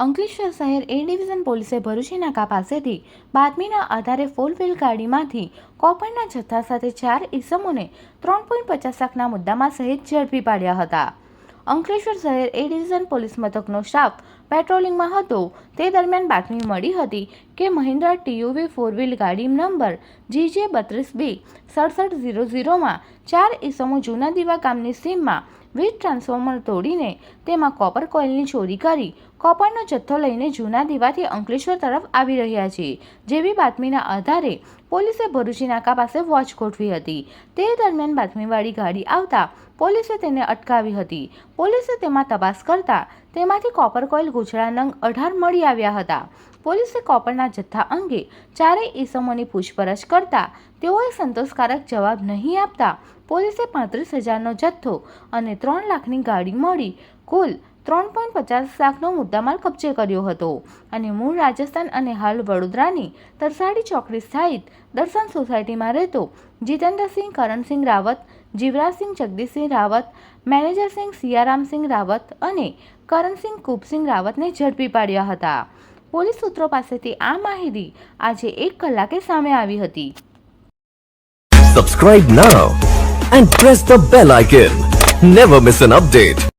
અંકલેશ્વર શહેર A division પોલીસે ભરૂચી નાકા પાસેથી બાતમીના આધારે ફોર વ્હીલ ગાડીમાંથી કોપરના જથ્થા સાથે ચાર ઇસમોને ત્રણ પોઈન્ટ પચાસ લાખના મુદ્દામાં સહિત ઝડપી પાડ્યા હતા. અંકલેશ્વર શહેર એ ડિવિઝન પોલીસ મથકનો સ્ટાફ પેટ્રોલિંગમાં હતો. તે દરમિયાન બાતમી મળી હતી કે મહિન્દ્રા ટીયુવી ફોર વ્હીલ ગાડી નંબર જીજે બત્રીસ બી સડસઠ ઝીરો ઝીરોમાં ચાર ઈસમો જૂના દીવા ગામની સીમમાં વીજ ટ્રાન્સફોર્મર તોડીને તેમાં કોપર કોઇલની ચોરી કરી, કોપરનો જથ્થો લઈને જૂના દીવાથી અંકલેશ્વર તરફ આવી રહ્યા છે, જેવી બાતમીના આધારે પોલીસે ભરૂચી નાકા પાસે વોચ ગોઠવી હતી. તે દરમિયાન બાતમીવાળી ગાડી આવતા પોલીસે તેને અટકાવી હતી. પોલીસે તેમાં તપાસ કરતા તેમાંથી કોપર કોઇલ ગુજરા નંગ અઢાર મળી આવ્યા હતા. પોલીસે કોપરના જથ્થા અંગે ચારેય ઈસમોની પૂછપરછ કરતા તેઓએ સંતોષકારક જવાબ નહીં આપતા પોલીસે પાંત્રીસ હજારનો જથ્થો અને ત્રણ લાખની ગાડી મળી કુલ ત્રણ પોઈન્ટ પચાસ લાખનો મુદ્દામાલ કબજે કર્યો હતો અને મૂળ રાજસ્થાન અને હાલ વડોદરાની તરસાડી ચોકડી સ્થાયિત દર્શન સોસાયટીમાં રહેતો જીતેન્દ્રસિંહ કરણસિંહ રાવત, જીવરાજસિંહ જગદીશસિંહ રાવત, મેનેજરસિંહ સિયારામસિંહ રાવત અને કરણસિંહ કુપસિંહ રાવતને ઝડપી પાડ્યા હતા. પોલીસ સૂત્રો પાસેથી આ માહિતી આજે એક કલાકે સામે આવી હતી. Subscribe now and press the bell icon never miss an update.